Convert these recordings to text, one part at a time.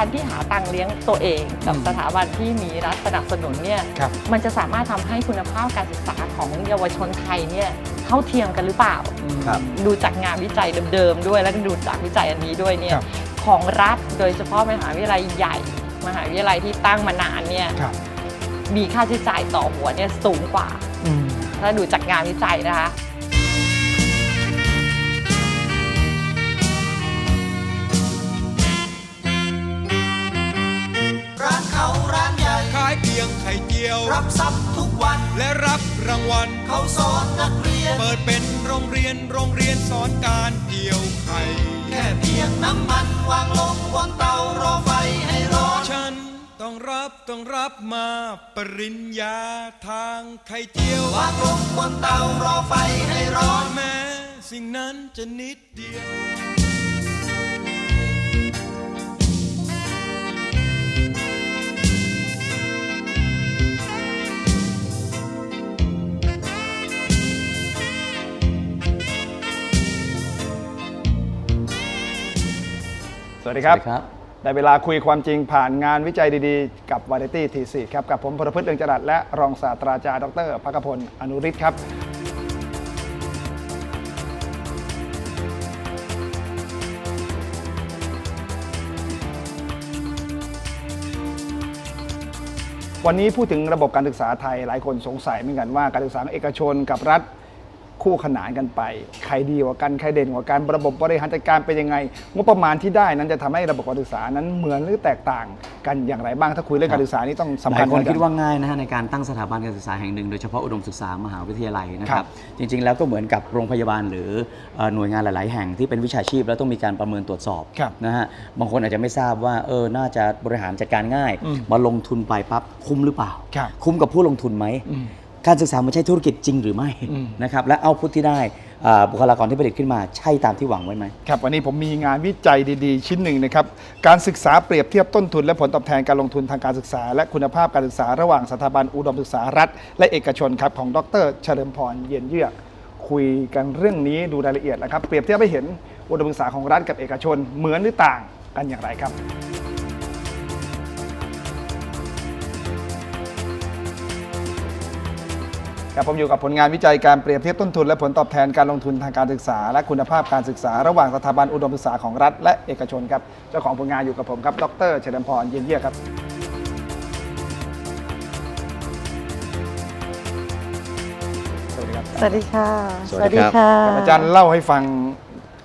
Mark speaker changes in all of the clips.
Speaker 1: สถาบันที่หาตังค์เลี้ยงตัวเองกับ
Speaker 2: อืม
Speaker 1: สถาบันที่มีรัฐสนับสนุนเนี่ย
Speaker 2: ครับ
Speaker 1: มันจะสามารถทำให้คุณภาพการศึกษาของเยาวชนไทยเนี่ยเท่าเทียมกันหรือเปล่า
Speaker 3: ครับ
Speaker 1: ดูจากงานวิจัยเดิมๆด้วยแล้วก็ดูจากวิจัยอันนี้ด้วยเนี่
Speaker 2: ค
Speaker 1: ย
Speaker 2: รับ
Speaker 1: ของรัฐโดยเฉพาะมหาวิทยาลัยใหญ่ มหาวิทยาลัยที่ตั้งมานานเนี่ย
Speaker 2: ครับ
Speaker 1: มีค่าใช้จ่ายต่อหัวเนี่ยสูงกว่า
Speaker 2: อืม
Speaker 1: ถ้าดูจากงานวิจัยนะคะ
Speaker 4: ร้านเขาร้านใหญ่
Speaker 5: ขายเพียงไข่เจียว
Speaker 4: รับทรัพย์ทุกวัน
Speaker 5: และรับรางวัล
Speaker 4: เขาสอนนักเรียน
Speaker 5: เปิดเป็นโรงเรียนโรงเรียนสอนการเกี่ยวไข่
Speaker 4: แค่เพียงน้ำมันวางลงบนเตารอไฟให้ร้อน
Speaker 5: ฉันต้องรับต้องรับมาปริญญาทางไข่เจียว
Speaker 4: วางลงบนเตารอไฟให้ร้อน
Speaker 5: แม้สิ่งนั้นจะนิดเดียว
Speaker 2: วัสดีครับ
Speaker 3: สวัสดีครับ
Speaker 2: ได้เวลาคุยความจริงผ่านงานวิจัยดีๆ กับวาไรตี้ทีสีครับ กับผมพลพฤฒน์เรืองจรัสและรองศาสตราจารย์ดรพักพลอนุริศครับ วันนี้พูดถึงระบบการศึกษาไทยหลายคนสงสัยเหมือนกันว่าการศึกษาเอกชนกับรัฐ คู่ขนานกันไปใครดีกว่ากันใครเด่นกว่ากันระบบบริหารจัดการเป็นยังไงงบประมาณที่ได้นั้นจะทำให้ระบบการศึกษานั้นเหมือนหรือแตกต่างกันอย่างไรบ้างถ้าคุยเรื่องการศึกษานี่ต้อง
Speaker 3: ห
Speaker 2: สำ
Speaker 3: ลา
Speaker 2: คัญ
Speaker 3: ยคน
Speaker 2: เหมือกั
Speaker 3: คิดว่าง่ายนะฮะในการตั้งสถาบันการศึกษาแห่งหนึ่งโดยเฉพาะอุดมศึกษามหาวิทยาลัยนะค
Speaker 2: ครั
Speaker 3: รับบจริง ๆ แล้วก็เหมือนกับโรงพยาบาลหรือเอ่อหน่วยงานหลาย ๆ แห่งที่เป็นวิชาชีพแล้วต้องมีการประเมินตรวจสอบ
Speaker 2: ครับ
Speaker 3: นะฮะบางคนอาจจะไม่ทราบว่าเออน่าจะบริหารจัดการง่าย
Speaker 2: อืม
Speaker 3: มาลงทุนไปปั๊บคุ้มหรือเปล่า
Speaker 2: ครับ
Speaker 3: คุ้มกับผู้ลงทุนไหม
Speaker 2: อืม
Speaker 3: การศึกษามันใช่ธุรกิจจริงหรือไม่
Speaker 2: อืม
Speaker 3: นะครับและเอาพุทที่ได้อ่าบุคลากรที่ผลิตขึ้นมาใช่ตามที่หวังไว้ไหม
Speaker 2: ครับวันนี้ผมมีงานวิจัยดีๆ ชิ้นหนึ่งนะครับการศึกษาเปรียบเทียบต้นทุนและผลตอบแทนการลงทุนทางการศึกษา และคุณภาพการศึกษาระหว่างสถาบันอุดมศึกษารัฐ และเอกชนครับของดรเฉลิมพรเย็นเยือกคุยกันเรื่องนี้ดูรายละเอียดแล้วครับเปรียบเทียบให้เห็นอุดมศึกษาของรัฐกับเอกชนเหมือนหรือต่างกันอย่างไรครับ ครับผมอยู่กับผลงานวิจัยการเปรียบเทียบต้นทุน และผลตอบแทนการลงทุนทางการศึกษา และคุณภาพการศึกษา ระหว่างสถาบันอุดมศึกษาของรัฐ และเอกชนครับเจ้าของผลงานอยู่กับผมครับดรเฉลิมพรเย็นเยี่ยมครับ สวัสดีครับ
Speaker 1: สวัสดีค่ะ
Speaker 3: สวัสดีครับ
Speaker 2: ครับ อาจารย์เล่าให้ฟัง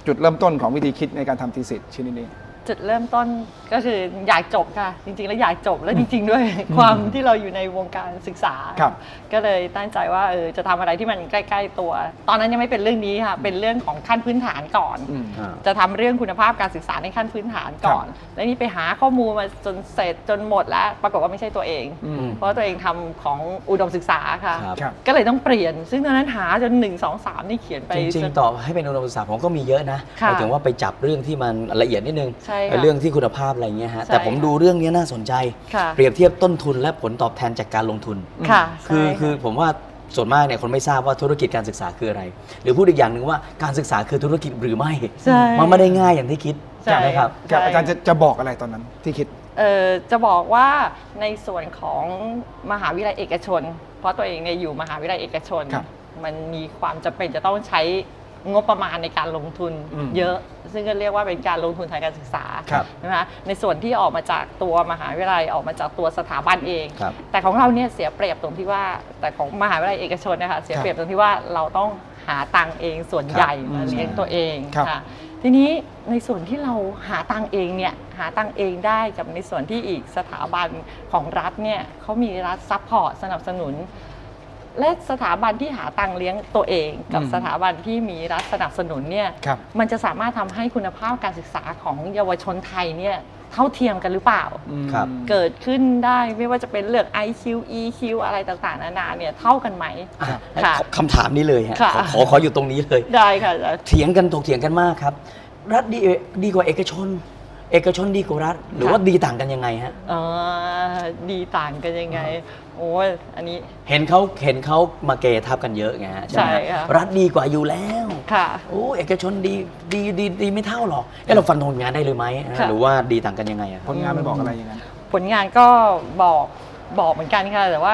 Speaker 2: จุดเริ่มต้นของวิธีคิดในการทำทีสิทธิ์ชิ้นนี้
Speaker 1: จุดเริ่มต้นก็คืออยากจบค่ะ จริงๆ แล้วอยากจบแล้วจริง ๆ ด้วยความที่เราอยู่ในวงการศึกษา
Speaker 2: ครับ
Speaker 1: ก็เลยตั้งใจว่าเออจะทำอะไรที่มันใกล้ ๆ ตัว ตอนนั้นยังไม่เป็นเรื่องนี้ค่ะเป็นเรื่องของขั้นพื้นฐานก่อน
Speaker 2: อืม
Speaker 1: จะทำเรื่องคุณภาพการศึกษาในขั้นพื้นฐานก่อน แล้วนี่ไปหาข้อมูลมาจนเสร็จจนหมดแล้ว ปรากฏว่าไม่ใช่ตัวเอง
Speaker 2: อืม
Speaker 1: เพราะตัวเองทำของอุดมศึกษาค่ะ
Speaker 3: ครับ
Speaker 2: ครับ
Speaker 1: ก็เลยต้องเปลี่ยน ซึ่งตอนนั้นหาจน1 2 3นี่เขียนไป
Speaker 3: จริงๆต่อให้เป็นอุดมศึกษาผมก็มีเยอะนะห
Speaker 1: ค่ะ
Speaker 3: มายถึงว่าไปจับเรื่องที่มันละเอียดนิดนึง
Speaker 1: ใช่ค่ะ
Speaker 3: เรื่องที่คุณภาพอะไรเงี้ยฮะ
Speaker 1: ใช่
Speaker 3: แต่ผม
Speaker 1: ค่ะ
Speaker 3: ดูเรื่องนี้น่าสนใจ
Speaker 1: ค่ะ
Speaker 3: เปรียบเทียบต้นทุนและผลตอบแทนจากการลงทุน
Speaker 1: ค่ะ
Speaker 3: คือ
Speaker 1: ใช่ะ
Speaker 3: คือผมว่าส่วนมากเนี่ยคนไม่ทราบว่าธุรกิจการศึกษาคืออะไร หรือพูดอีกอย่างหนึ่งว่าการศึกษาคือธุรกิจหรือไม่
Speaker 1: ใช่
Speaker 3: มันไม่ได้ง่ายอย่างที่คิด
Speaker 1: ใช่
Speaker 3: ไหมครับ
Speaker 2: ครับ
Speaker 1: ใช่
Speaker 2: อาจารย์จะจะบอกอะไรตอนนั้นที่คิด
Speaker 1: เอ่อจะบอกว่าในส่วนของมหาวิทยาลัยเอกชน เพราะตัวเองเนี่ยอยู่มหาวิทยาลัยเอกชน
Speaker 2: ครับ
Speaker 1: มันมีความจำเป็นจะต้องใช้ งบประมาณในการลงทุน
Speaker 2: อืม
Speaker 1: เยอะ ซึ่งก็เรียกว่าเป็นการลงทุนทางการศึกษา
Speaker 2: ครับ
Speaker 1: นะคะในส่วนที่ออกมาจากตัวมหาวิทยาลัยออกมาจากตัวสถาบันเอง
Speaker 3: ครับ
Speaker 1: แต่ของเราเนี่ยเสียเปรียบตรงที่ว่าแต่ของมหาวิทยาลัยเอกชนนะคะเสียเปรียบตรงที่ว่าเราต้องหาตังค์เองส่วนใหญ่มาเลี้ยงตัวเอง
Speaker 2: ครับ
Speaker 1: ค่ะทีนี้ในส่วนที่เราหาตังค์เองเนี่ยหาตังค์เองได้กับในส่วนที่อีกสถาบันของรัฐเนี่ยเขามีรัฐซัพพอร์ตสนับสนุน และสถาบันที่หาตังค์เลี้ยงตัวเอง กับ
Speaker 2: อืม
Speaker 1: สถาบันที่มีรัฐสนับสนุนเนี่ย
Speaker 2: ครับ
Speaker 1: มันจะสามารถทำให้คุณภาพการศึกษาของเยาวชนไทยเนี่ยเท่าเทียมกันหรือเปล่า
Speaker 3: ครับ
Speaker 1: เกิดขึ้นได้ไม่ว่าจะเป็นเรื่อง IQ EQ อะไรต่างๆนานาเนี่ยเท่ากันไหม
Speaker 2: ครับ
Speaker 1: ค่ะ
Speaker 3: คำถามนี้เลยฮะ
Speaker 1: ค่ะ
Speaker 3: ขอขอขออยู่ตรงนี้เลย
Speaker 1: ได้ค่ะอาจารย์
Speaker 3: เถียงกันถกเถียงกันมากครับ รัฐดีดีกว่าเอกชน เเอกชนดีกว่ารัฐหรือว่าดีต่างกันยังไงฮะ
Speaker 1: เออดีต่างกันยังไง โอ้ยอันนี้
Speaker 3: เห็นเขาเห็นเขามาเกทับกันเยอะไงฮะใช่ไหม
Speaker 1: ใช่ค่ะ
Speaker 3: รัฐดีกว่าอยู่แล้ว
Speaker 1: ค่ะ
Speaker 3: โอ้เอกชนดีดีดีดีไม่เท่าหรอกเอ้เราฟันธงงานได้เลยไหมฮะ
Speaker 1: ค่ะ
Speaker 3: หรือว่าดีต่างกันยังไงอะค
Speaker 2: ผ
Speaker 3: รับ
Speaker 2: ลงานมันบอกอะไรอย่างนั้น
Speaker 1: ผลงานก็บอกบอกเหมือนกันค่ะแต่ว่า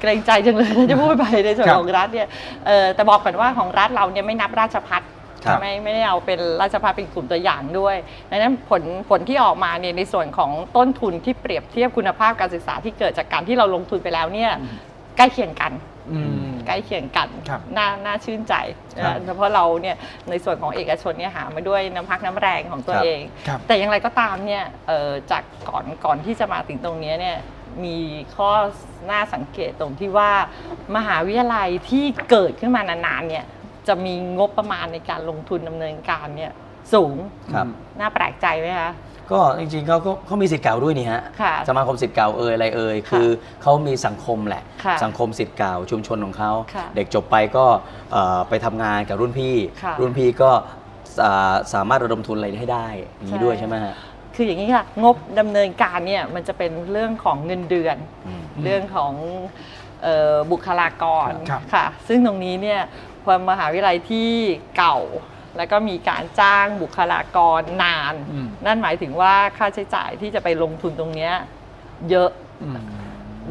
Speaker 1: เกรงใจจังเลยจะพูดไปในส่วน
Speaker 2: ครับ
Speaker 1: ของรัฐเนี่ยเอ่อแต่บอกก่อนว่าของรัฐเราเนี่ยไม่นับราชพัฒ
Speaker 3: ครับ
Speaker 1: ไม่ไม่ได้เอาเป็นราชพัฒเป็นกลุ่มตัวอย่างด้วยดังนั้นผลผลที่ออกมาเนี่ยในส่วนของต้นทุนที่เปรียบเทียบคุณภาพการศึกษาที่เกิดจากการที่เราลงทุนไปแล้วเนี่ยใกล้เคียงกัน
Speaker 2: อืม
Speaker 1: ใกล้เคียงกัน
Speaker 2: ครับ
Speaker 1: น่าน่าชื่นใจ
Speaker 2: ครับ
Speaker 1: นะเพราะเราเนี่ยในส่วนของเอกชนเนี่ยหามาด้วยน้ำพักน้ำแรงของตัว
Speaker 3: ครับ
Speaker 1: เอง
Speaker 2: ครับ
Speaker 1: แต่อย่างไรก็ตามเนี่ยเอ่อจากก่อนก่อนที่จะมาถึงตรงเนี้ยเนี่ยมีข้อน่าสังเกตตรงที่ว่ามหาวิทยาลัยที่เกิดขึ้นมานานๆเนี่ย จะมีงบประมาณในการลงทุนดำเนินการเนี่ยสูง
Speaker 3: ครับ
Speaker 1: น่าแปลกใจไหมคะ
Speaker 3: ก็จริงๆเขาก็เขามีสิทธิ์เก่าด้วยนี่ฮะ
Speaker 1: ค่ะ
Speaker 3: สมาคมสิทธิ์เก่าเอ่ยอะไรเอ่ยคือเขามีสังคมแหละ
Speaker 1: ค่ะ
Speaker 3: สังคมสิทธิ์เก่าชุมชนของเขา
Speaker 1: ค่ะ
Speaker 3: เด็กจบไปก็เอ่อไปทำงานกับรุ่นพี่
Speaker 1: ค่ะ
Speaker 3: รุ่นพี่ก็อ่าสามารถระดมทุนอะไรให้ได้อย่างนี้
Speaker 1: ใช่
Speaker 3: ด้วยใช่ไหมฮะ
Speaker 1: คืออย่างนี้ค่ะ งบดำเนินการเนี่ยมันจะเป็นเรื่องของเงินเดือน
Speaker 3: อืม
Speaker 1: เรื่องของเออบุคลากร
Speaker 2: ครับ
Speaker 1: ค่ะ ซึ่งตรงนี้เนี่ย พอมหาวิทยาลัยที่เก่า แล้วก็มีการจ้างบุคลากรนาน
Speaker 2: อืม
Speaker 1: นั่นหมายถึงว่าค่าใช้จ่ายที่จะไปลงทุนตรงเนี้ยเยอะ
Speaker 2: อืม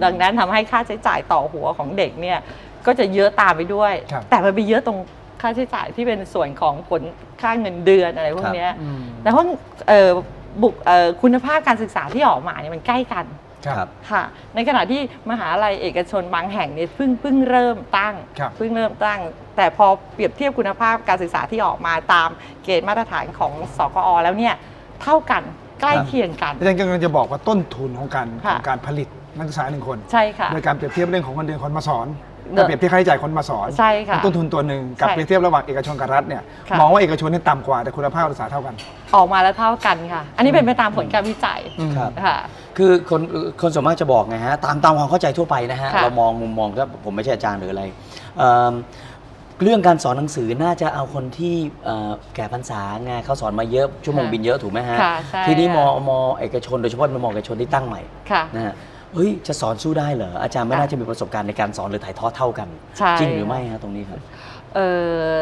Speaker 1: ดังนั้นทำให้ค่าใช้จ่ายต่อหัวของเด็กเนี่ยก็จะเยอะตามไปด้วย
Speaker 2: ครับ
Speaker 1: แต่มันไปเยอะตรงค่าใช้จ่ายที่เป็นส่วนของผลค่าเงินเดือนอะไรพวกเนี้ย
Speaker 2: อืม
Speaker 1: แต่ว่าเอ่อบุคเอ่อคุณภาพการศึกษาที่ออกมาเนี่ยมันใกล้กัน
Speaker 2: ครับ
Speaker 1: ค่ะ ในขณะที่มหาลัยเอกชนบางแห่งเนี่ยเพิ่งเพิ่งเริ่มตั้ง
Speaker 2: ครับ
Speaker 1: เพิ่งเริ่มตั้ง แต่พอเปรียบเทียบคุณภาพการศึกษาที่ออกมาตามเกณฑ์มาตรฐานของสกอแล้วเนี่ยเท่ากันใกล้เคียงกัน
Speaker 2: อาจารย์กำลังจะบอกว่าต้นทุนของการข
Speaker 1: ค่ะ
Speaker 2: องการผลิตนักศึกษาหนึ่งคน
Speaker 1: ใช่ค่ะ
Speaker 2: โดยการเปรียบเทียบเรื่องของเงินเดือนคนมาสอน
Speaker 1: เดอะ
Speaker 2: การเปรียบเทียบค่าใช้จ่ายคนมาสอน
Speaker 1: ใช่ค่ะ
Speaker 2: เป็นต้นทุนตัวหนึ่งกับ
Speaker 1: ใช่
Speaker 2: เปรียบเทียบระหว่างเอกชนกับรัฐเนี่ย
Speaker 1: ค่ะ
Speaker 2: มองว่าเอกชนนี่ต่ำกว่าแต่คุณภาพการศึกษาเท่ากัน
Speaker 1: ออกมาแล้วเท่ากันค่ะ อันนี้เป็นไปตามผลการวิจัย
Speaker 2: อืม
Speaker 3: ครับ
Speaker 1: ค่ะ
Speaker 3: คือคนคนส่วนมากจะบอกไงฮะตามตามความเข้าใจทั่วไปนะฮะ
Speaker 1: ค่ะ
Speaker 3: เรามองมุมมองก็ผมไม่ใช่อาจารย์หรืออะไรเอิ่มเรื่องการสอนหนังสือน่าจะเอาคนที่เอ่อแก่พรรษาไงเขาสอนมาเยอะชั่วโมง
Speaker 1: ค่ะ
Speaker 3: บินเยอะถูกไหมฮะ
Speaker 1: ค่ะใช่
Speaker 3: ทีนี้ม
Speaker 1: ค่ะ
Speaker 3: มเอกชนโดยเฉพาะมเอกชนที่ตั้งใหม่
Speaker 1: ค่ะ
Speaker 3: นะฮะ เฮ้ยจะสอนสู้ได้เหรออาจารย์ไม่
Speaker 1: ค่ะ
Speaker 3: น่าจะมีประสบการณ์ในการสอนหรือถ่ายทอดเท่ากัน
Speaker 1: ใช่
Speaker 3: จริงหรือไม่ฮะตรงนี้ครับ
Speaker 1: เอ่อ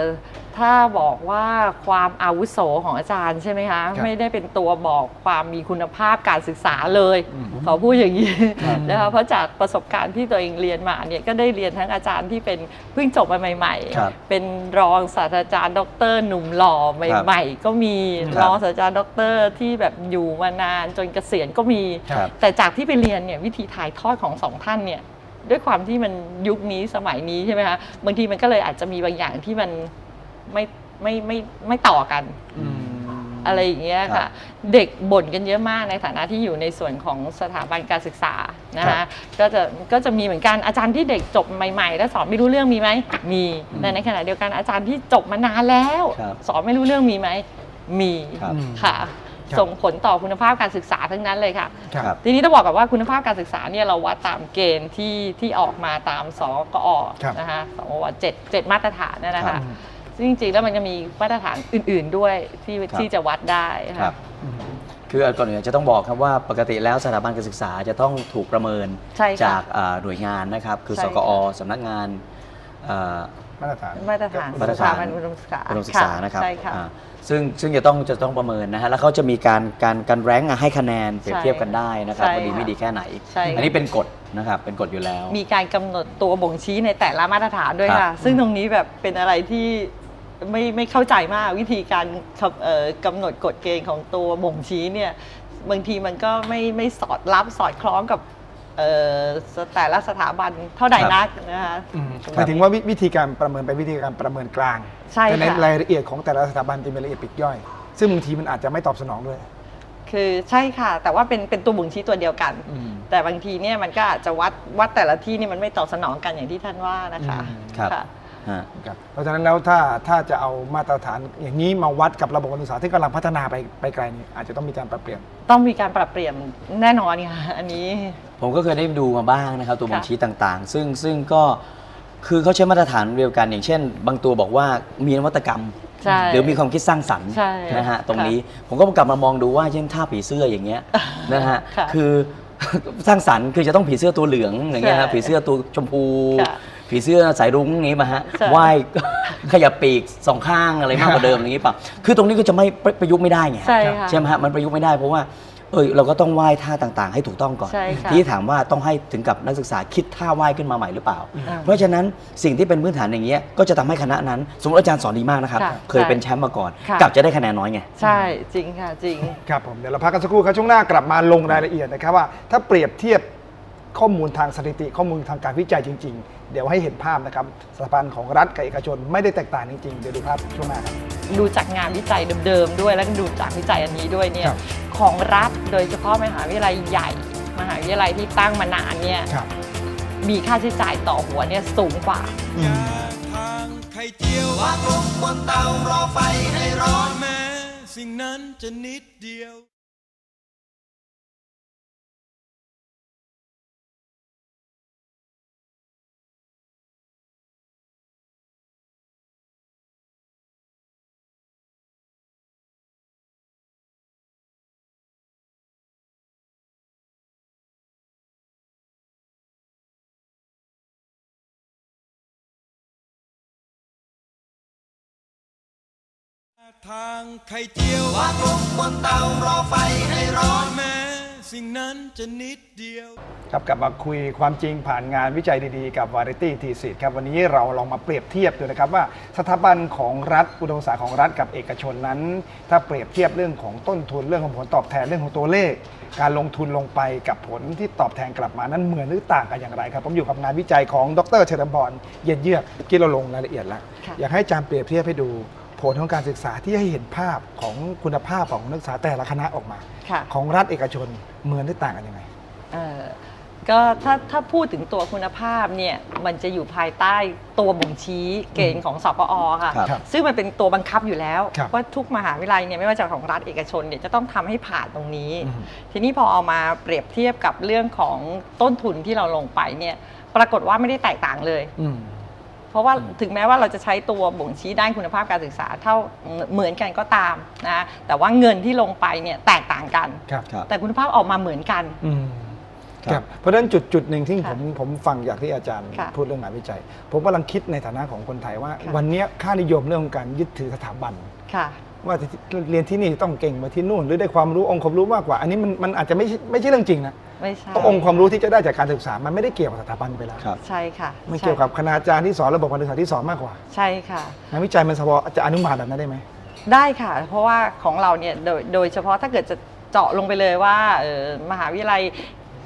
Speaker 1: ถ้าบอกว่าความอาวุโสของอาจารย์ใช่ไหมคะ
Speaker 2: ครับ
Speaker 1: ไม่ได้เป็นตัวบอกความมีคุณภาพการศึกษาเลย
Speaker 2: อืม
Speaker 1: ขอพูดอย่างนี้
Speaker 3: ครับ
Speaker 1: นะคะเพราะจากประสบการณ์ที่ตัวเองเรียนมาเนี่ยก็ได้เรียนทั้งอาจารย์ที่เป็นเพิ่งจบมาใหม่
Speaker 3: ครับ
Speaker 1: ๆเป็นรองศาสตราจารย์ด็อกเตอร์หนุ่มหล่อใหม่ ๆ ก็มี
Speaker 3: ครับ
Speaker 1: รองศาสตราจารย์ด็อกเตอร์ที่แบบอยู่มานานจนเกษียณก็มี
Speaker 3: ครับ
Speaker 1: แต่จากที่ไปเรียนเนี่ยวิธีถ่ายทอดของสองท่านเนี่ยด้วยความที่มันยุคนี้สมัยนี้ใช่ไหมคะบางทีมันก็เลยอาจจะมีบางอย่างที่มัน ไม่ไม่ไม่ไม่ต่อกัน
Speaker 2: อืม
Speaker 1: อะไรอย่างเงี้ย
Speaker 3: ครั
Speaker 1: ค่ะ
Speaker 3: บ
Speaker 1: เด็กบ่นกันเยอะมากในฐานะที่อยู่ในส่วนของสถาบันการศึกษานะ
Speaker 3: ครั
Speaker 1: คะ
Speaker 3: บ
Speaker 1: ก็จะก็จะมีเหมือนกันอาจารย์ที่เด็กจบใหม่ ๆ แล้วสอนไม่รู้เรื่องมีไหมมีแต่ในขณะเดียวกันอาจารย์ที่จบมานานแล้ว
Speaker 3: ครับ
Speaker 1: สอนไม่รู้เรื่องมีไหมมี
Speaker 3: ครับ
Speaker 1: ค่ะ
Speaker 2: ครับ
Speaker 1: ส่งผลต่อคุณภาพการศึกษาทั้งนั้นเลยค่ะ
Speaker 2: ครับ
Speaker 1: ทีนี้ต้องบอกกับว่าคุณภาพการศึกษาเนี่ยเราวัดตามเกณฑ์ที่ที่ออกมาตามสกอ
Speaker 2: ครับ
Speaker 1: นะคะสกอเจ็ดเจ็ดมาตรฐานนะนะ
Speaker 3: ครั
Speaker 1: คะ
Speaker 3: บ
Speaker 1: ซึ่งจริงๆแล้วมันจะมีมาตรฐานอื่น ๆด้วยที่
Speaker 3: ครับ
Speaker 1: ที่จะวัดได้
Speaker 3: ครั
Speaker 1: ค่ะ
Speaker 3: บ คือก่อนอื่นจะต้องบอกครับว่าปกติแล้วสถาบันการศึกษาจะต้องถูกประเมิน
Speaker 1: ใช่ค่ะ
Speaker 3: จากอ่าหน่วยงานนะครับ คือ
Speaker 1: ใช่
Speaker 3: ส
Speaker 1: ค่ะ
Speaker 3: กอสำนักงานอ่า
Speaker 2: มาตรฐาน
Speaker 1: มาตรฐาน
Speaker 3: มาตรฐาน
Speaker 1: สถบันอุดมศึกษา
Speaker 3: อุดมศึกษานะครับ
Speaker 1: ใช่ค่ะ
Speaker 3: อ่าซึ่งซึ่งจะต้องจะต้องประเมินนะฮะ แล้วเขาจะมีการการการแรงค์ให้คะแนนเปรียบเทียบกันได้นะครับ
Speaker 1: ใช่
Speaker 3: ว่าดีไม่ดีแค่ไหน
Speaker 1: ใช่ค่ะ
Speaker 3: อันนี้เป็นกฎนะครับ เป็นกฎอยู่แล้ว
Speaker 1: มีการกำหนดตัวบ่งชี้ในแต่ละมาตรฐานด้วย
Speaker 3: ครั
Speaker 1: ค่ะ
Speaker 3: บ
Speaker 1: ซึ่งตรงนี้แบบเป็นอะไรที่ ไม่ไม่เข้าใจมากวิธีการคำเอ่อกำหนดกฎเกณฑ์ของตัวบ่งชี้เนี่ยบางทีมันก็ไม่ไม่สอดรับสอดคล้องกับเอ่อแต่ละสถาบันเท่าใดนักนะคะ
Speaker 2: อืมหมายถึงว่าวิวิธีการประเมินเป็นวิธีการประเมินกลาง
Speaker 1: ใช่
Speaker 2: แต่ใน
Speaker 1: ค่ะ
Speaker 2: รายละเอียดของแต่ละสถาบันจะมีรายละเอียดปลีกย่อย ซึ่งบางทีมันอาจจะไม่ตอบสนองด้วย
Speaker 1: คือใช่ค่ะ แต่ว่าเป็นเป็นตัวบ่งชี้ตัวเดียวกัน
Speaker 2: อืม
Speaker 1: แต่บางทีเนี่ยมันก็อาจจะวัดวัดแต่ละที่นี่มันไม่ตอบสนองกันอย่างที่ท่านว่านะคะ
Speaker 2: อืม
Speaker 3: ครับ
Speaker 1: ค่ะ
Speaker 3: ฮะ
Speaker 2: ครับเพราะฉะนั้นแล้วถ้าถ้าจะเอามาตรฐานอย่างนี้มาวัดกับระบบการศึกษาที่กำลังพัฒนาไปไปไกลนี้อาจจะต้องมีการปรับเปลี่ยน
Speaker 1: ต้องมีการปรับเปลี่ยนแน่นอนค่ะอันนี้
Speaker 3: ผมก็เคยได้ดูมาบ้างนะครับ ตัว
Speaker 1: ค่ะ
Speaker 3: บัญชีต่างๆ ซึ่งซึ่งก็คือเขาใช้มาตรฐานเดียวกัน อย่างเช่น บางตัวบอกว่ามีนวัตกรรม
Speaker 1: ใช่
Speaker 3: หรือมีความคิดสร้างสรรค์
Speaker 1: ใช่
Speaker 3: นะฮะตรง
Speaker 1: ค่ะ
Speaker 3: นี้ผมก็กลับมามองดูว่าเช่นท่าผีเสื้ออย่างเงี้ยนะฮะ
Speaker 1: ค่ะ
Speaker 3: คือ สร้างสรรค์คือจะต้องผีเสื้อตัวเหลืองอย่างเงี้ยฮะ
Speaker 1: ใช่
Speaker 3: ผีเสื้อตัวชมพู
Speaker 1: ค่ะ
Speaker 3: ผีเสื้อสายรุ้งอย่างงี้มาฮะ
Speaker 1: ใช่
Speaker 3: ว่าย ขยับปีกสองข้างอะไรมากกว่าเดิมอย่างงี้ป่ะคือตรงนี้ก็จะไม่ประประยุกต์ไม่ได้ไง
Speaker 1: ใช่ค่ะ
Speaker 3: ใช่ไหมฮะมันประยุกต์ไม่ได้เพราะว่าเอยเราก็ต้องไหว้ท่าต่างๆ ให้ถูกต้องก่อน
Speaker 1: ใช่ค่ะ
Speaker 3: ที่ถามว่าต้องให้ถึงกับนักศึกษาคิดท่าไหว้ขึ้นมาใหม่หรือเปล่า
Speaker 1: อ่า
Speaker 3: เพราะฉะนั้นสิ่งที่เป็นพื้นฐานอย่างเงี้ยก็จะทำให้คณะนั้น สมมติอาจารย์สอนดีมากนะครับ
Speaker 1: ค่ะ
Speaker 3: เคยเป็นแชมป์มาก่อน
Speaker 1: ค่ะ
Speaker 3: กลับจะได้คะแนนน้อยไง
Speaker 1: ใช่จริงค่ะจริง
Speaker 2: ครับผมเดี๋ยวเราพักกันสักครู่ครับช่วงหน้ากลับมาลงรายละเอียดนะครับว่า ถ้าเปรียบเทียบข้อมูลทางสถิติข้อมูลทางการวิจัยจริงๆ เดี๋ยวให้เห็นภาพนะครับสถาบันของรัฐกับเอกชนไม่ได้แตกต่างจริงๆ เดี๋ยวดูภาพช่วงหน้าครับ
Speaker 1: ดูจากงานวิจัยเดิมๆด้วยแล้วก็ดูจากวิจัยอันนี้ด้วยเนี่ย
Speaker 2: ครับ
Speaker 1: ของรัฐโดยเฉพาะมหาวิทยาลัยใหญ่ มหาวิทยาลัยที่ตั้งมานานเนี่ย
Speaker 2: ครับ
Speaker 1: มีค่าใช้จ่ายต่อหัวเนี่ยสูงกว่า
Speaker 5: ยาทางไข่เจียว
Speaker 4: วางลงบนเตารอไฟให้ร้อน
Speaker 5: แม้สิ่งนั้นจะนิดเดียว ทางไข่เจียว
Speaker 4: วางลงบนเตารอไฟให้ร้อน
Speaker 5: แม้สิ่งนั้นจะนิดเดียว
Speaker 2: ครับกลับมาคุยความจริงผ่านงานวิจัยดีๆ กับ Variety t ทีครับวันนี้เราลองมาเปรียบเทียบดูนะครับว่าสถาบันของรัฐอุดมศึกษาของรัฐกับเอกชนนั้น ถ้าเปรียบเทียบเรื่องของต้นทุนเรื่องของผลตอบแทนเรื่องของตัวเลข การลงทุนลงไปกับผลที่ตอบแทนกลับมานั้นเหมือนหรือต่างกันอย่างไรครับผมอยู่กับงานวิจัยของดรเฉลิมพรเย็นเยือกที่เราลงรายละเอียดแล้ว
Speaker 1: ค่ะ
Speaker 2: อยากให้อาจารย์เปรียบเทียบให้ดู ผลของการศึกษาที่ให้เห็นภาพของคุณภาพของนักศึกษาแต่ละคณะออกมา
Speaker 1: ค่ะ
Speaker 2: ของรัฐเอกชนเหมือนหรือต่างกันยังไง
Speaker 1: เอ่อก็ถ้าถ้าพูดถึงตัวคุณภาพเนี่ยมันจะอยู่ภายใต้ตัวบ่งชี้เกณฑ์ของสปอค่ะ
Speaker 3: ครับ
Speaker 2: ครับ
Speaker 1: ซึ่งมันเป็นตัวบังคับอยู่แล้ว
Speaker 2: ครับ
Speaker 1: ว่าทุกมหาวิทยาลัยเนี่ยไม่ว่าจะของรัฐเอกชนเนี่ยจะต้องทำให้ผ่านตรงนี้
Speaker 2: อืม
Speaker 1: ทีนี้พอเอามาเปรียบเทียบกับเรื่องของต้นทุนที่เราลงไปเนี่ยปรากฏว่าไม่ได้แตกต่างเลย
Speaker 2: อืม
Speaker 1: เพราะว่าถึงแม้ว่าเราจะใช้ตัวบ่งชี้ด้านคุณภาพการศึกษาเท่าเหมือนกันก็ตามนะแต่ว่าเงินที่ลงไปเนี่ยแตกต่างกัน
Speaker 2: ครับ
Speaker 3: ครับ
Speaker 1: แต่คุณภาพออกมาเหมือนกัน
Speaker 2: อืม
Speaker 3: ครับ
Speaker 2: ครับเพราะฉะนั้นจุดจุดหนึ่งที่
Speaker 1: ค่ะ
Speaker 2: ผมผมฟังจากที่อาจารย์
Speaker 1: ค่ะ
Speaker 2: พูดเรื่องงานวิจัย ผมกำลังคิดในฐานะของคนไทยว่า
Speaker 1: ค่ะ
Speaker 2: วันเนี้ยค่านิยมเรื่องของการยึดถือสถาบัน
Speaker 1: ค่ะ
Speaker 2: ว่าเรียนที่นี่ต้องเก่งมาที่นู่น หรือได้ความรู้องค์ความรู้มากกว่า อันนี้มันมันอาจจะไม่ใช่ไม่ใช่เรื่องจริงนะ
Speaker 1: ไม่ใช่
Speaker 2: เพราะองค์ความรู้ที่จะได้จากการศึกษา มันไม่ได้เกี่ยวกับสถาบันไปแล้ว
Speaker 3: ครับ
Speaker 1: ใช่ค่ะ
Speaker 2: มัน
Speaker 1: ใช่
Speaker 2: เกี่ยวกับคณาจารย์ที่สอนระบบการศึกษาที่สอนมากกว่า
Speaker 1: ใช่ค่ะ
Speaker 2: งานวิจัยมันสวจะอนุมานแบบนั้นได้ไหม
Speaker 1: ได้ค่ะ เพราะว่าของเราเนี่ยโดยโดยเฉพาะถ้าเกิดจะเจาะลงไปเลยว่าเอ่อมหาวิทยาลัย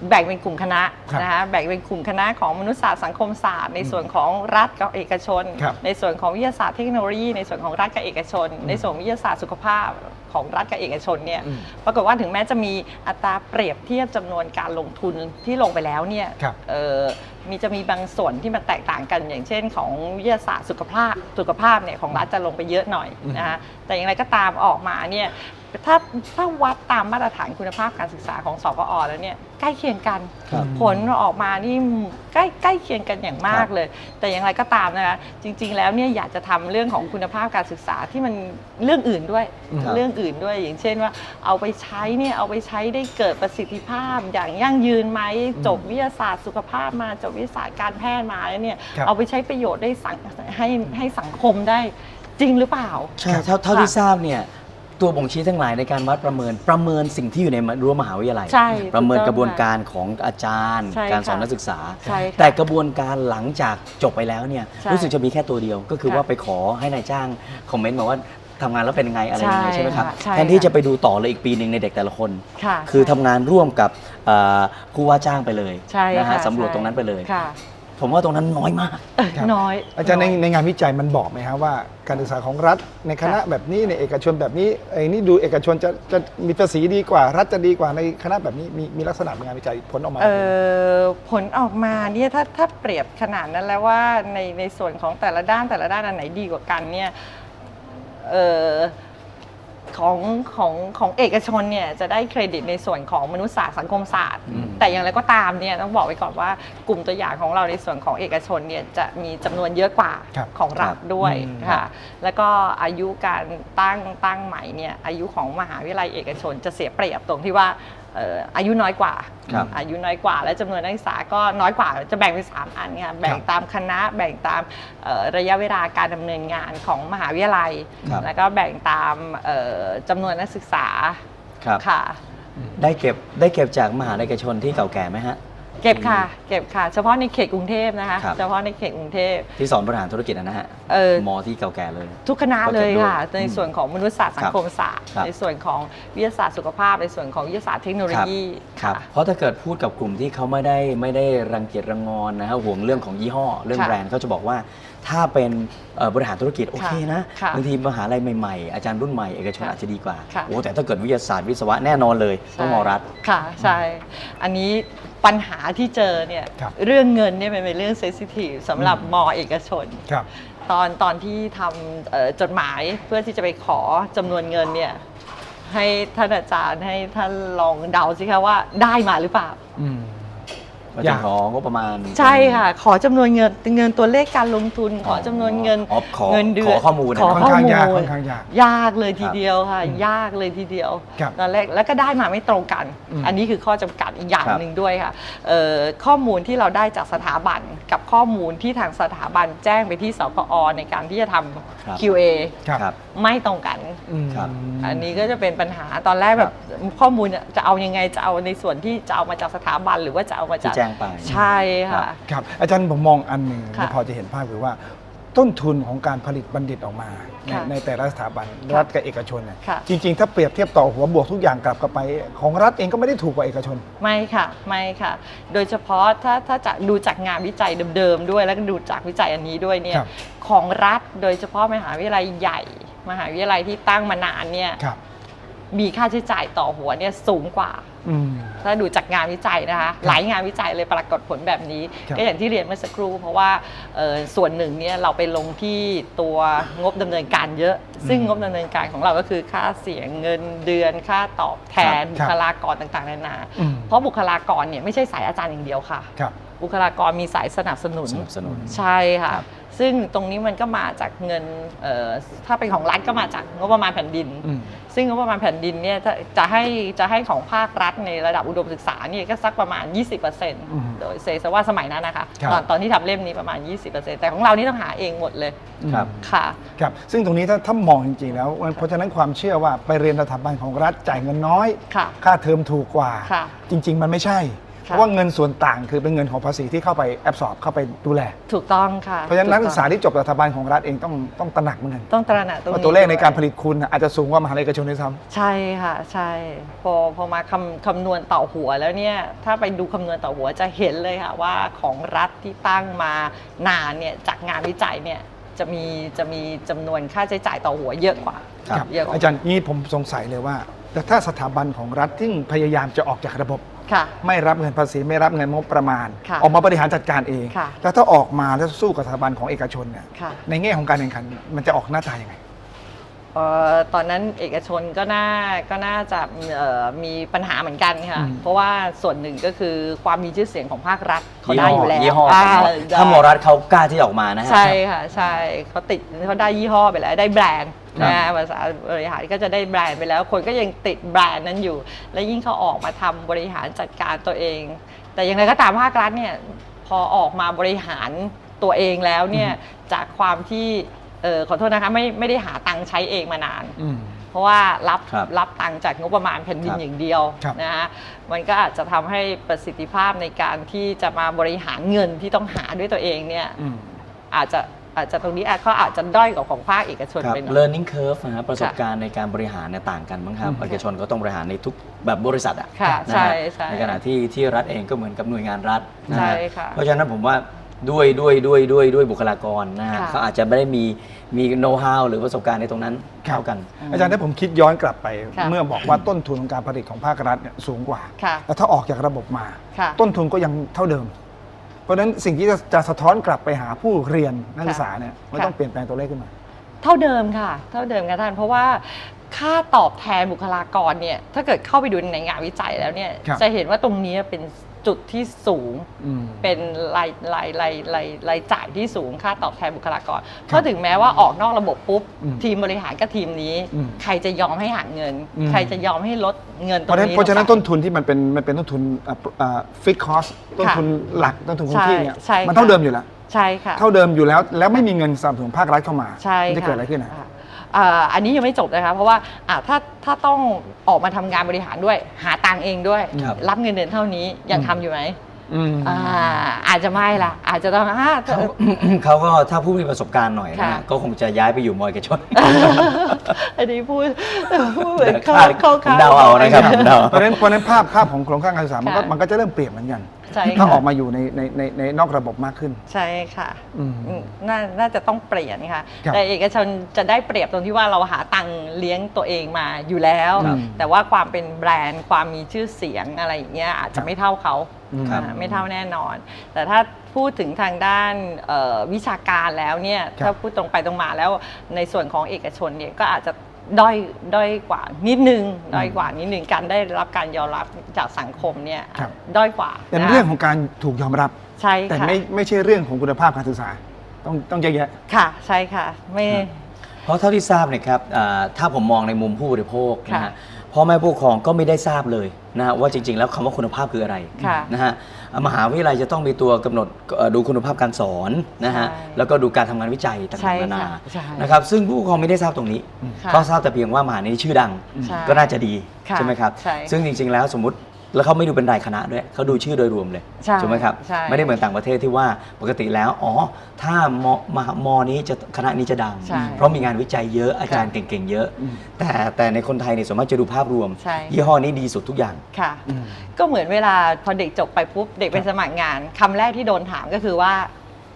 Speaker 1: แบ่งเป็นกลุ่มคณะ
Speaker 2: ครับ
Speaker 1: นะคะแบ่งเป็นกลุ่มคณะของมนุษยศาสตร์สังคมศาสตร์ ในส่วนของรัฐกับเอกชน
Speaker 2: ครับ
Speaker 1: ในส่วนของวิทยาศาสตร์เทคโนโลยี ในส่วนของรัฐกับเอกชน ในส่วนวิทยาศาสตร์สุขภาพ ของรัฐกับเอกชนเนี่ย
Speaker 2: อืม
Speaker 1: ปรากฏว่าถึงแม้จะมีอัตราเปรียบเทียบจำนวนการลงทุนที่ลงไปแล้วเนี่ย
Speaker 2: ครับ
Speaker 1: เอ่อมีจะมีบางส่วนที่มันแตกต่างกันอย่างเช่น ของวิทยาศาสตร์สุขภาพสุขภาพเนี่ยของรัฐจะลงไปเยอะหน่อยนะคะแต่อย่างไรก็ตามออกมาเนี่ย ถ้าถ้าวัดตามมาตรฐานคุณภาพการศึกษาของสปอแล้วเนี่ยใกล้เคียงกัน
Speaker 3: ครับ
Speaker 1: ผลออกมานี่ใกล้ใกล้เคียงกันอย่างมากเลย แต่อย่างไรก็ตามนะคะจริง ๆ แล้วเนี่ยอยากจะทำเรื่องของคุณภาพการศึกษาที่มันเรื่องอื่นด้วย
Speaker 3: ครับ
Speaker 1: เรื่องอื่นด้วยอย่างเช่นว่า เอาไปใช้เนี่ยเอาไปใช้ได้เกิดประสิทธิภาพ อย่างยั่งยืนไหมจบวิทยาศาสตร์สุขภาพมาจบวิทยาศาสตร์การแพทย์มาแล้วเนี่ย
Speaker 2: ครับ
Speaker 1: เอาไปใช้ประโยชน์ได้สังให้ให้สังคมได้จริงหรือเปล่า
Speaker 3: ใช่เท่าเท่าที่ทราบเนี่ย ตัวบ่งชี้ทั้งหลายในการวัดประเมินประเมินสิ่งที่อยู่ในรั้วมหาวิทยาลัย
Speaker 1: ใช่
Speaker 3: ประเมิน
Speaker 1: ถูกต้อง
Speaker 3: กระบวนการของอาจารย์
Speaker 1: ใช่
Speaker 3: การสอน
Speaker 1: ค่ะ
Speaker 3: นักศึกษา
Speaker 1: ใช่ค่ะ
Speaker 3: แต่กระบวนการหลังจากจบไปแล้วเนี่ย
Speaker 1: ใช่
Speaker 3: รู้สึกจะมีแค่ตัวเดียว ก็คือ
Speaker 1: ค่ะ
Speaker 3: ว่าไปขอให้นายจ้างคอมเมนต์มาว่าทำงานแล้วเป็นยังไงอะไรยังไง
Speaker 1: ใช่
Speaker 3: ใช่ไหมครับ
Speaker 1: ค่ะใช่
Speaker 3: แทนที่
Speaker 1: ค่ะ
Speaker 3: จะไปดูต่อเลยอีกปีหนึ่งในเด็กแต่ละคน
Speaker 1: ค่ะ
Speaker 3: คือ
Speaker 1: ใช่
Speaker 3: ทำงานร่วมกับเอ่อผู้ว่าจ้างไปเลย
Speaker 1: ใช่
Speaker 3: นะฮะ
Speaker 1: ค่ะ
Speaker 3: สำรวจ
Speaker 1: ใช่
Speaker 3: ตรงนั้นไปเลย
Speaker 1: ค่ะ
Speaker 3: ผมว่าตรงนั้นน้อยมาก
Speaker 1: เออ
Speaker 2: ครับ
Speaker 1: น้อย
Speaker 2: อาจารย์ใน
Speaker 1: น้ย
Speaker 2: ในงานวิจัยมันบอกไหมฮะว่าการศึกษาของรัฐในคณะ
Speaker 1: ค่ะ
Speaker 2: แบบนี้ในเอกชนแบบนี้ไอ้นี่ดูเอกชนจะจะมีภาษีดีกว่า รัฐจะดีกว่าในคณะแบบนี้มีมีลักษณะเป็นงานวิจัยผลออกมา
Speaker 1: เอ่อผลออกมาเนี่ยถ้าถ้าเปรียบขนาดนั้นแล้วว่าในในส่วนของแต่ละด้านแต่ละด้านอันไหนดีกว่ากันเนี่ยเอ่อ ของของของเอกชนเนี่ยจะได้เครดิตในส่วนของมนุษยศาสตร์สังคมศาสตร์ แต่อย่างไรก็ตามเนี่ยต้องบอกไว้ก่อนว่ากลุ่มตัวอย่างของเราในส่วนของเอกชนเนี่ยจะมีจำนวนเยอะกว่า
Speaker 2: ครับ
Speaker 1: ของรัฐด้วย
Speaker 2: อืม
Speaker 1: ค่ะ แล้วก็อายุการตั้งตั้งใหม่เนี่ยอายุของมหาวิทยาลัยเอกชนจะเสียเปรียบตรงที่ว่าเอ่ออายุน้อยกว่า
Speaker 3: ครับ
Speaker 1: อายุน้อยกว่า และจำนวนนักศึกษาก็น้อยกว่าจะแบ่งเป็นสามอันค่ะแบ่งตามคณะ แบ่งตามเอ่อระยะเวลาการดำเนินงานของมหาวิทยาลัย
Speaker 3: ครับ
Speaker 1: แล้วก็แบ่งตามเอ่อจำนวนนักศึกษา
Speaker 3: ครับ
Speaker 1: ค่ะ
Speaker 3: ได้เก็บได้เก็บจากมหาลัยเอกชนที่เก่าแก่ไหมฮะ
Speaker 1: เก็บค่ะ เก็บค่ะ เฉพาะในเขตกรุงเทพนะคะ
Speaker 3: ครับ
Speaker 1: เฉพาะในเขตกรุงเทพ
Speaker 3: ที่สอนบริหารธุรกิจอะนะฮะ
Speaker 1: เออ
Speaker 3: มอที่เก่าแก่เลย
Speaker 1: ทุกคณะ
Speaker 3: ก็
Speaker 1: เล
Speaker 3: เก็บ
Speaker 1: ย
Speaker 3: ด้วย
Speaker 1: ค่ะใน
Speaker 3: อืม
Speaker 1: ส่วนของมนุษยศาสตร์สังคมศาสตร์
Speaker 3: ครับ
Speaker 1: ในส่วนของวิทยาศาสตร์สุขภาพ ในส่วนของวิทยาศาสตร์เทคโนโลยี
Speaker 3: ครับ
Speaker 1: ค่ะ
Speaker 3: เพราะถ้าเกิดพูดกับกลุ่มที่เขาไม่ได้ไม่ได้รังเกียจรังงอนนะฮะห่วงเรื่องของยี่ห้อเรื่อง
Speaker 1: ค่ะ
Speaker 3: แบรนด์เขาจะบอกว่า ถ้าเป็นเอ่อบริหารธุรกิจโอเคนะ
Speaker 1: ค่ะ
Speaker 3: บางทีมหาลัยใหม่ๆ อาจารย์รุ่นใหม่เอกชน
Speaker 1: ค่ะ
Speaker 3: อาจจะดีกว่า
Speaker 1: ค่ะ
Speaker 3: โอ้แต่ถ้าเกิดวิทยาศาสตร์วิศวะแน่นอนเลย ต้องมอรัฐ
Speaker 1: ค่ะ ใช่ อันนี้ ปัญหาที่เจอเนี่ย
Speaker 2: ครับ
Speaker 1: เรื่องเงินเนี่ยมันเป็นเรื่องเซนซิทีฟสำหรับมอเอกชน
Speaker 2: ครับ
Speaker 1: ตอนตอนที่ทำเอ่อจดหมายเพื่อที่จะไปขอจำนวนเงินเนี่ยให้ท่านอาจารย์ให้ท่านลองเดาสิคะว่าได้มาหรือเปล่า
Speaker 2: อืม
Speaker 3: มา
Speaker 2: อ
Speaker 3: จะ
Speaker 2: ยาก
Speaker 3: ของบประมาณ
Speaker 1: ใช่ค่ะ ขอจำนวนเงินเงินตัวเลขการลงทุน ขอจำนวนเงิน
Speaker 3: อ๋อขอ
Speaker 1: เงินเดือน
Speaker 3: ขอข้อมูลนะ
Speaker 1: ขอ
Speaker 2: ค่อน
Speaker 1: ข้อ
Speaker 2: ข้าง
Speaker 1: มู
Speaker 2: ยาก
Speaker 1: ล
Speaker 2: ค่อนข้างยาก
Speaker 1: ยากเลยทีเดียวค่ะ ยากเลยทีเดียว
Speaker 2: ครับ
Speaker 1: ตอนแรกแล้วก็ได้มาไม่ตรงกัน
Speaker 2: อืม
Speaker 1: อันนี้คือข้อจำกัดอีกอย่าง
Speaker 3: ครับ
Speaker 1: หนึ่งด้วยค่ะเอ่อข้อมูลที่เราได้จากสถาบันกับข้อมูลที่ทางสถาบันแจ้งไปที่สกอในการที่จะท
Speaker 3: ครับำ
Speaker 1: QA
Speaker 2: ครับ
Speaker 3: ครับ
Speaker 1: ไม่ตรงกัน
Speaker 2: อืม
Speaker 3: ครับ
Speaker 1: อันนี้ก็จะเป็นปัญหาตอนแรกแบบข้อมูลเนี่ยจะเอายังไงจะเอาในส่วนที่จะเอามาจากสถาบันหรือว่าจะเอามาจาก
Speaker 3: ที่แจ้งไป
Speaker 1: ใช่ค่ะ
Speaker 2: ครับ อาจารย์ผมมองอันหนึ่ง
Speaker 1: ค่ะ
Speaker 2: ที่พอจะเห็นภาพคือว่า ต้นทุนของการผลิตบัณฑิตออกมาใน
Speaker 1: ค่ะ
Speaker 2: ในแต่ละสถาบัน
Speaker 1: ค่ะ
Speaker 2: รัฐกับเอกชนเนี่ย
Speaker 1: ค่ะ
Speaker 2: จริง ๆ ถ้าเปรียบเทียบต่อหัวบวกทุกอย่างกลับกันไป ของรัฐเองก็ไม่ได้ถูกกว่าเอกชน
Speaker 1: ไม่ค่ะไม่ค่ะ โดยเฉพาะถ้าถ้าจะดูจากงานวิจัยเดิมๆด้วยแล้วก็ดูจากวิจัยอันนี้ด้วยเนี่ย
Speaker 2: ครับ
Speaker 1: ของรัฐโดยเฉพาะมหาวิทยาลัยใหญ่ มหาวิทยาลัยที่ตั้งมานานเนี่ย
Speaker 2: ครับ
Speaker 1: มีค่าใช้จ่ายต่อหัวเนี่ยสูงกว่า
Speaker 2: อืม
Speaker 1: ถ้าดูจากงานวิจัยนะคะ หลายงานวิจัยเลยปรากฏผลแบบนี้
Speaker 2: ครับ
Speaker 1: ก็อย่างที่เรียนเมื่อสักครู่ เพราะว่าเอ่อส่วนหนึ่งเนี่ยเราไปลงที่ตัวงบดำเนินการเยอะ ซึ่งงบดำเนินการของเราก็คือค่าเสียเงินเดือนค่าตอบแทน
Speaker 2: ครับ
Speaker 1: บุคลากรต่างๆนานา
Speaker 2: อืม
Speaker 1: เพราะบุคลากรเนี่ยไม่ใช่สายอาจารย์อย่างเดียวค่ะ
Speaker 2: ครับ
Speaker 1: บุคลากรมีสายสนับสนุน
Speaker 3: สนับสนุน
Speaker 1: ใช่ค่ะ
Speaker 3: ครับ
Speaker 1: ซึ่งตรงนี้มันก็มาจากเงินเอ่อถ้าเป็นของรัฐก็มาจากงบประมาณแผ่นดิน
Speaker 2: อืม
Speaker 1: ซึ่งงบประมาณแผ่นดินเนี่ยถ้าจะให้จะให้ของภาครัฐในระดับอุดมศึกษาเนี่ยก็สักประมาณ
Speaker 2: ม
Speaker 1: 20%โดยเซซะว่าสมัยนั้นนะคะ
Speaker 2: ครับ
Speaker 1: ตอนตอนที่ทำเล่มนี้ประมาณ 20%แต่ของเรานี่ต้องหาเองหมดเลย
Speaker 3: ครับ
Speaker 1: ค่ะ
Speaker 2: ครับ ซึ่งตรงนี้ถ้าถ้ามองจริงๆแล้วเพราะฉะนั้นความเชื่อว่าไปเรียนสถาบันของรัฐจ่ายเงินน้อย
Speaker 1: ค่ะ
Speaker 2: ค่าเทอมถูกกว่า
Speaker 1: ค่ะ
Speaker 2: จริง ๆ มันไม่ใช่ เพ
Speaker 1: ค่ะ
Speaker 2: ราะว่าเงินส่วนต่างคือเป็นเงินของภาษีที่เข้าไปแอบสอบเข้าไปดูแล
Speaker 1: ถูกต้องค่ะ
Speaker 2: เพราะฉะนั้นนักศึกษา
Speaker 1: ถู
Speaker 2: ที่จบสถาบันของรัฐเองต้องต้องตระหนักเหมือนกัน
Speaker 1: ต้องตระหนักตรง
Speaker 2: ว่า
Speaker 1: นี้
Speaker 2: ตัวเลขในการผ
Speaker 1: ด้วย
Speaker 2: ลิตคุณน่ะอาจจะสูงกว่ามหาลัยเอกชนด้วยซ้ำ
Speaker 1: ใช่ค่ะใช่พอพอมาคำคำนวณต่อหัวแล้วเนี่ยถ้าไปดูคำนวณต่อหัวจะเห็นเลยค่ะว่าของรัฐที่ตั้งมานานเนี่ยจากงานวิจัยเนี่ยจะมีจะมีจำนวนค่าใช้จ่ายต่อหัวเยอะกว่า
Speaker 3: ครับ
Speaker 1: เยอะกว่า
Speaker 2: อาจารย์นี่ผมสงสัยเลยว่าแต่ถ้าสถาบันของรัฐที่พยายามจะออกจากระบบ
Speaker 1: ค่ะ
Speaker 2: ไม่รับเงินภาษีไม่รับเงินงบประมาณ
Speaker 1: ค่ะ
Speaker 2: ออกมาบริหารจัดการเอง
Speaker 1: ค่ะ
Speaker 2: แล้วถ้าออกมาแล้วสู้กับสถาบันของเอกชนเนี่ย
Speaker 1: ค่ะ
Speaker 2: ในแง่ของการแข่งขันมันจะออกหน้าตายังไง
Speaker 1: เอ่อตอนนั้นเอกชนก็น่าก็น่าจะเอ่อมีปัญหาเหมือนกันค่ะ
Speaker 2: อืม
Speaker 1: เพราะว่าส่วนหนึ่งก็คือความมีชื่อเสียงของภาครัฐเขาได้อยู่แล้ว
Speaker 3: ยี่ห้อ
Speaker 1: อ่า
Speaker 3: ถ้ามอรัฐเขากล้าที่จะออกมานะฮะ
Speaker 1: ใช่ค่ะใช่เขาติดเขาได้ยี่ห้อไปแล้วได้แบรนด์
Speaker 3: ครับ
Speaker 1: นะภาษาบริหารก็จะได้แบรนด์ไปแล้ว คนก็ยังติดแบรนด์นั้นอยู่ และยิ่งเขาออกมาทำบริหารจัดการตัวเอง แต่อย่างไรก็ตามภาครัฐเนี่ยพอออกมาบริหารตัวเองแล้วเนี่ยจากความที่เออขอโทษนะคะไม่ไม่ได้หาตังค์ใช้เองมานาน
Speaker 2: อืม
Speaker 1: เพราะว่ารับ
Speaker 3: ครับ
Speaker 1: รับตังค์จากงบประมาณแผ่นดิน
Speaker 3: ครับ
Speaker 1: อย่างเดียว
Speaker 2: ครับ
Speaker 1: นะฮะมันก็อาจจะทำให้ประสิทธิภาพในการที่จะมาบริหารเงินที่ต้องหาด้วยตัวเองเนี่ย
Speaker 2: อืม
Speaker 1: อาจจะ อาจจะตรงนี้อาจเขาอาจจะด้อยกว่าของภาคเอกชน
Speaker 3: ครับ
Speaker 1: ไปหน่อย
Speaker 3: learning curve นะฮะประสบการณ์ในการบริหารเนี่ยต่างกันบ้างครับ
Speaker 2: อืม
Speaker 3: เอกชนก็ต้องบริหารในทุกแบบบริษัทอะ
Speaker 1: ค่ะ
Speaker 3: นะ
Speaker 1: ใช่
Speaker 3: ฮะ
Speaker 1: ใช่
Speaker 3: ในขณะที่ที่รัฐเองก็เหมือนกับหน่วยงานรัฐนะ
Speaker 1: ใช่
Speaker 3: ฮะ
Speaker 1: ค่ะ
Speaker 3: เพราะฉะนั้นผมว่าด้วยด้วยด้วยด้วยด้วยบุคลากรนะฮะ
Speaker 1: ค่ะ
Speaker 3: เขาอาจจะไม่ได้มีมีโน้ตฮาวหรือประสบการณ์ในตรงนั้น
Speaker 2: ครับ
Speaker 3: เท่ากัน
Speaker 2: อาจารย์ถ้าผมคิดย้อนกลับไป
Speaker 1: ค่ะ
Speaker 2: เมื่อบอกว่าต้นทุนของการผลิตของภาครัฐเนี่ยสูงกว่า
Speaker 1: ค่ะ
Speaker 2: แล้วถ้าออกจากระบบมา
Speaker 1: ค่ะ
Speaker 2: ต้นทุนก็ยังเท่าเดิม เพราะฉะนั้นสิ่งที่จะจะสะท้อนกลับไปหาผู้เรียนนักศึกษาเนี่ยมัน
Speaker 1: ค่ะ
Speaker 2: ต้องเปลี่ยนแปลงตัวเลขขึ้นมา
Speaker 1: เท่าเดิมค่ะ เท่าเดิมค่ะท่าน เพราะว่าค่าตอบแทนบุคลากรเนี่ย ถ้าเกิดเข้าไปดูในงานวิจัยแล้วเนี่ย
Speaker 2: ครับ
Speaker 1: จะเห็นว่าตรงนี้เป็น จุดที่สูง
Speaker 2: อืม
Speaker 1: เป็นรายรายรายรายรายจ่ายที่สูงค่าตอบแทนบุคลากรเพราะถึงแม้ว่าออกนอกระบบปุ๊บ
Speaker 2: อืม
Speaker 1: ทีมบริหารก็ทีมนี้
Speaker 2: อืม
Speaker 1: ใครจะยอมให้หักเงิน
Speaker 2: อืม
Speaker 1: ใครจะยอมให้ลดเงินต
Speaker 2: เพ
Speaker 1: รง
Speaker 2: ราะฉะนั้น
Speaker 1: นี้
Speaker 2: เพราะฉะนั้น
Speaker 1: ลงไป
Speaker 2: ต้นทุนที่มันเป็นมันเป็นต้นทุนฟิกคอสต้นทุนหลักต้นทุนคงที่เนี่ย
Speaker 1: ใช่ใช่
Speaker 2: มันเท่า
Speaker 1: ค่ะ
Speaker 2: เดิมอยู่แล้ว
Speaker 1: ใช่ค่ะ
Speaker 2: เท่าเดิมอยู่แล้วแล้วไม่มีเงินสนับสนุนภาครัฐเข้ามา
Speaker 1: ใช่
Speaker 2: มันจะ
Speaker 1: ค่
Speaker 2: เกิดอะไรขึ้นอะา
Speaker 1: อ่าอันนี้ยังไม่จบนะคะเพราะว่าอ่าถ้าถ้าต้องออกมาทำงานบริหารด้วย หาตังค์เองด้วย
Speaker 3: ครับ
Speaker 1: รับเงินเดือนเท่านี้ยังทำอยู่ไหม
Speaker 2: อืม
Speaker 1: อ่าอาจจะไม่ละอาจจะต้องอ่า
Speaker 3: เขาเขาก็ถ้าผู้มีประสบการณ์หน่อยนะ
Speaker 1: ค่ะ
Speaker 3: ฮะก็คงจะย้ายไปอยู่มอยกระชน
Speaker 1: อันนี้พูดพูดเหมือน
Speaker 3: คา
Speaker 1: เข้า
Speaker 3: ด
Speaker 1: เข้า
Speaker 3: ผมเดาเอานะครับผมเดา
Speaker 2: เพราะฉะนั้นเพราะฉะนั้นภาพภาพของโครงสร้างการศึกษามันก็
Speaker 1: ค่ะ
Speaker 2: มันก็จะเริ่มเปลี่ยนเหมือนกัน
Speaker 1: ใช่
Speaker 2: ถ้า
Speaker 1: ค่ะ
Speaker 2: ออกมาอยู่ในในในในนอกระบบมากขึ้น
Speaker 1: ใช่ค่ะ
Speaker 2: อืม
Speaker 1: อืมน่าน่าจะต้องเปลี่ยนค่ะ
Speaker 2: ครับ
Speaker 1: แต่เอกชนจะได้เปรียบตรงที่ว่าเราหาตังค์เลี้ยงตัวเองมาอยู่แล้ว
Speaker 2: ครับ
Speaker 1: แต่ว่าความเป็นแบรนด์ความมีชื่อเสียงอะไรอย่างเงี้ยอาจ
Speaker 2: ครั
Speaker 1: จะ
Speaker 2: บ
Speaker 1: ไม่เท่าเขา
Speaker 3: ครับ
Speaker 1: อ่าไม่เท่าแน่นอน แต่ถ้าพูดถึงทางด้านเอ่อวิชาการแล้วเนี่ย
Speaker 2: ครับ
Speaker 1: ถ้าพูดตรงไปตรงมาแล้วในส่วนของเอกชนเนี่ยก็อาจจะ ด้อยด้อยกว่านิดนึงด้อยกว่านิดนึงการได้รับการยอมรับจากสังคมเนี่ย
Speaker 2: ครับ
Speaker 1: ด้อยกว่า
Speaker 2: เป็น
Speaker 1: นะ
Speaker 2: เรื่องของการถูกยอมรับ
Speaker 1: ใช่
Speaker 2: แต่
Speaker 1: ค่ะ
Speaker 2: ไม่ไม่ใช่เรื่องของคุณภาพการศึกษา ต้องต้องแยกแยะ
Speaker 1: ค่ะใช่ค่ะไม่
Speaker 3: เพราะเท่าที่ทราบเนี่ยครับอ่าถ้าผมมองในมุมผู้บริโภคนะ
Speaker 1: ค่ะ
Speaker 3: ฮะพ่อแม่ผู้ปกครองก็ไม่ได้ทราบเลยนะฮะว่าจริง ๆ แล้วคำว่าคุณภาพคืออะไร
Speaker 1: ค่ะ
Speaker 3: นะฮะอ่า มหาวิทยาลัยจะต้องมีตัวกำหนดเอ่อดูคุณภาพการสอนนะฮะ
Speaker 1: ใช่
Speaker 3: แล้วก็ดูการทำงานวิจัยต่า
Speaker 1: ใช่
Speaker 3: งๆนานา
Speaker 1: ค่ะใช่
Speaker 3: นะครับซึ่งผู้ปกครองไม่ได้ทราบตรงนี้
Speaker 1: ค่ะ
Speaker 3: ก็ทราบแต่เพียงว่ามหาลัยนี้ชื่อดัง
Speaker 1: ใช่
Speaker 3: ก็น่าจะดี
Speaker 1: ค่ะ
Speaker 3: ใช่ไหมครับ
Speaker 1: ใช่
Speaker 3: ซึ่งจริง ๆ แล้วสมมติ แล้วเขาไม่ดูเป็นรายคณะด้วยเขาดูชื่อโดยรวมเลย
Speaker 1: ใช่
Speaker 3: ถูกไหมครับ
Speaker 1: ใช่
Speaker 3: ไม่ได้เหมือนต่างประเทศที่ว่าปกติแล้วอ๋อถ้ามมหามนี้จะคณะนี้จะดัง
Speaker 1: ใช่
Speaker 3: เพราะมีงานวิจัยเยอะอาจารย์เก่งๆเยอะ แต่แต่ในคนไทยเนี่ยส่วนมากจะดูภาพรวม
Speaker 1: ใช่
Speaker 3: ยี่ห้อนี้ดีสุดทุกอย่าง
Speaker 1: ค่ะ ก็เหมือนเวลาพอเด็กจบไปปุ๊บเด็กไปสมัครงานคำแรกที่โดนถามก็คือว่า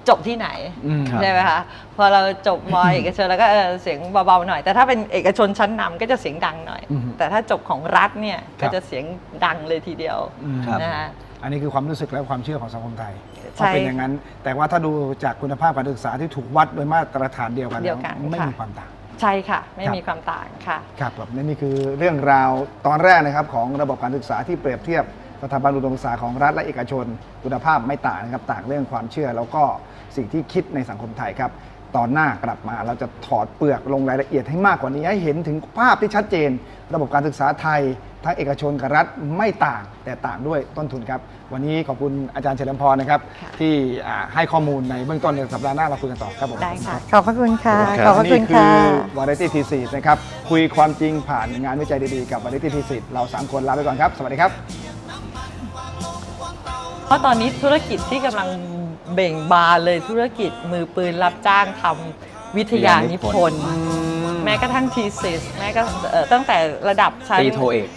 Speaker 1: จบที่ไหน
Speaker 2: อืม
Speaker 3: ครับ
Speaker 1: ใช่ไหมคะพอเราจบมอเอกชนแล้วก็เออเสียงเบาๆหน่อย แต่ถ้าเป็นเอกชนชั้นนำก็จะเสียงดังหน่อย
Speaker 2: อืม
Speaker 1: แต่ถ้าจบของรัฐเนี่ย
Speaker 2: ครั
Speaker 1: ก็
Speaker 2: บ
Speaker 1: จะเสียงดังเลยทีเดียว
Speaker 2: อืม
Speaker 3: ครับ
Speaker 1: นะคะ
Speaker 2: อันนี้คือความรู้สึกและความเชื่อของสังคมไทย
Speaker 1: ใช่
Speaker 2: ว่าเป็นอย่างนั้น แต่ว่าถ้าดูจากคุณภาพการศึกษาที่ถูกวัดโดยมาตรฐานเดียวกัน
Speaker 1: เดี
Speaker 2: แล้
Speaker 1: ยววกัน
Speaker 2: ไม่
Speaker 1: ค่ะ
Speaker 2: มีความต่าง
Speaker 1: ใช่ค่ะ ไม่
Speaker 2: ครับ
Speaker 1: มีความต่างค่ะ
Speaker 2: ครับผมและนี่คือเรื่องราวตอนแรกนะครับของระบบการศึกษาที่เปรียบเทียบสถาบันอุดมศึกษาของรัฐและเอกชน คุณภาพไม่ต่างนะครับต่างเรื่องความเชื่อแล้วก็ สิ่งที่คิดในสังคมไทยครับ ตอนหน้ากลับมาเราจะถอดเปลือกลงรายละเอียดให้มากกว่านี้ให้เห็นถึงภาพที่ชัดเจน ระบบการศึกษาไทย ทั้งเอกชนกับรัฐไม่ต่างแต่ต่างด้วยต้นทุนครับ วันนี้ขอบคุณอาจารย์เฉลิมพรนะครับ
Speaker 1: ค่ะ
Speaker 2: ที่อ่าให้ข้อมูลในเบื้องต้นในสัปดาห์หน้าเราคุยกันต่อครับผม
Speaker 1: ได้ค่ะ ขอบพระคุณค่ะ
Speaker 2: ขอบพระคุณค่ะวาไรตี้ทีสีนะครับ คุยความจริงผ่านงานวิจัยดีๆกับวาไรตี้ทีสีเราสามคนลาไปก่อนครับสวัสดีครับ
Speaker 1: เพราะตอนนี้ธุรกิจที่กำลัง เบ่งบานเลยธุรกิจมือปืนรับจ้างทำวิทยานิพนธ์ แม้กระทั่งทีสิสแม้ก็เอ่อตั้งแต่ระดับชั้น
Speaker 3: ตีโทเอก